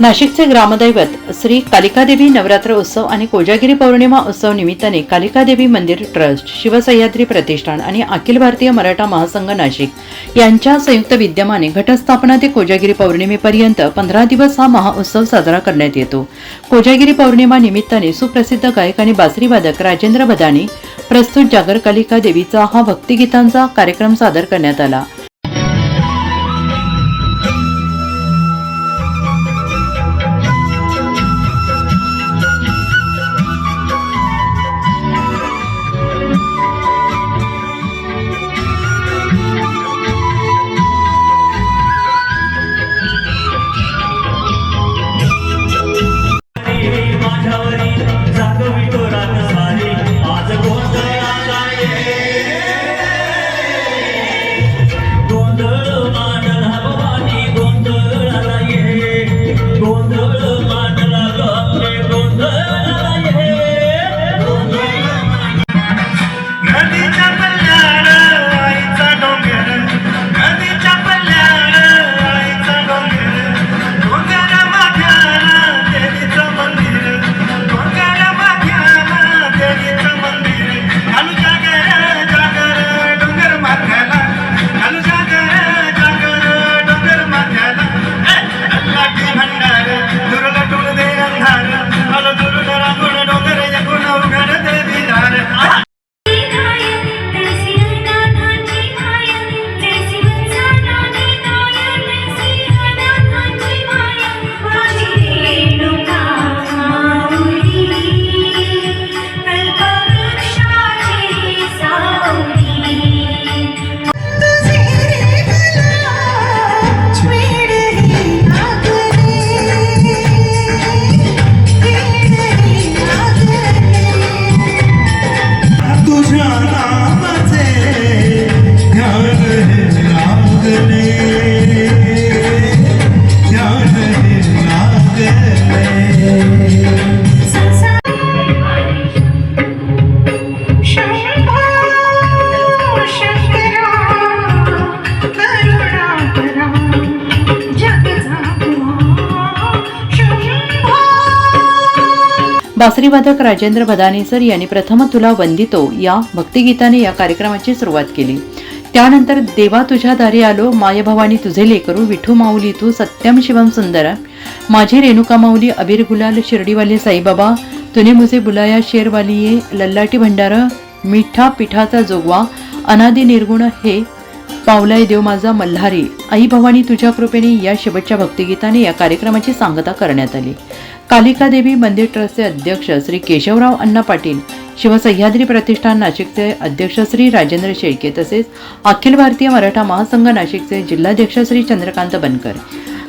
नाशिकचे ग्रामदैवत श्री कालिकादेवी नवरात्र उत्सव आणि कोजागिरी पौर्णिमा उत्सव निमित्ताने कालिकादेवी मंदिर ट्रस्ट शिवसह्याद्री प्रतिष्ठान आणि अखिल भारतीय मराठा महासंघ नाशिक यांच्या संयुक्त विद्यमाने घटस्थापना ते कोजागिरी पौर्णिमेपर्यंत पंधरा दिवस हा महाउत्सव साजरा करण्यात येतो. कोजागिरी पौर्णिमा निमित्ताने सुप्रसिद्ध गायक आणि बासरीवादक राजेंद्र बदानी प्रस्तुत जागर कालिका देवीचा हा भक्तिगीतांचा कार्यक्रम सादर करण्यात आला. बासरीवादक राजेंद्र बदानेसर यांनी प्रथम तुला वंदितो या भक्तिगीताने या कार्यक्रमाची सुरुवात केली. त्यानंतर देवा तुझ्या दारी आलो मायभवानी तुझे लेकरू विठू माऊली तू सत्यम शिवम सुंदर. माझी रेणुका माऊली अबीर गुलाल शिर्डीवाले साईबाबा तुने मुझे बुलाया शेरवालिये लल्लाटी भंडार मिठा पिठाचा जोगवा अनादि निर्गुण हे पावलाय देव माझा मल्हारी. आई भवानी तुझ्या कृपेने या शेवटच्या भक्तिगीताने या कार्यक्रमाची सांगता करण्यात आली. कालिका देवी मंदिर ट्रस्टचे अध्यक्ष श्री केशवराव अण्णा पाटील शिवसह्याद्री प्रतिष्ठान नाशिकचे अध्यक्ष श्री राजेंद्र शेळके तसेच अखिल भारतीय मराठा महासंघ नाशिकचे जिल्हाध्यक्ष श्री चंद्रकांत बनकर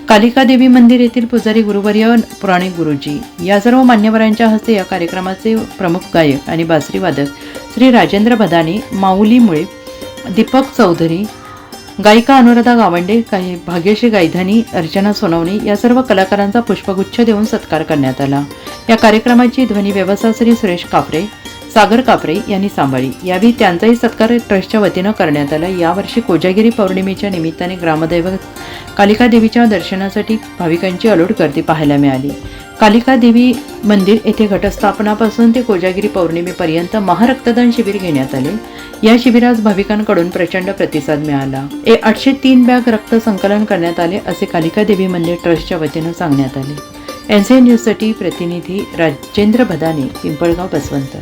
कालिका देवी मंदिर येथील पुजारी गुरुवर्य पुराणिक गुरुजी या सर्व मान्यवरांच्या हस्ते या कार्यक्रमाचे प्रमुख गायक आणि बासरीवादक श्री राजेंद्र भदानी माऊली मुळे दीपक चौधरी गायिका अनुराधा गावंडे काही भाग्यश्री गायधानी अर्चना सोनवणे या सर्व कलाकारांचा पुष्पगुच्छ देऊन सत्कार करण्यात आला. या कार्यक्रमाची ध्वनी व्यवस्था श्री सुरेश कापरे सागर कापरे यांनी सांभाळी यावेळी त्यांचाही सत्कार ट्रस्टच्या वतीनं करण्यात आला. यावर्षी कोजागिरी पौर्णिमेच्या निमित्ताने ग्रामदैवत कालिका देवीच्या दर्शनासाठी भाविकांची अलोट गर्दी पाहायला मिळाली. कालिका देवी मंदिर येथे घटस्थापनापासून ते कोजागिरी पौर्णिमेपर्यंत महारक्तदान शिबिर घेण्यात आले. या शिबिरास भाविकांकडून प्रचंड प्रतिसाद मिळाला. ए आठशे तीन बॅग रक्त संकलन करण्यात आले असे कालिका देवी मंदिर ट्रस्टच्या वतीनं सांगण्यात आले. एन सी न्यूजसाठी प्रतिनिधी राजेंद्र भदाने पिंपळगाव बसवंत.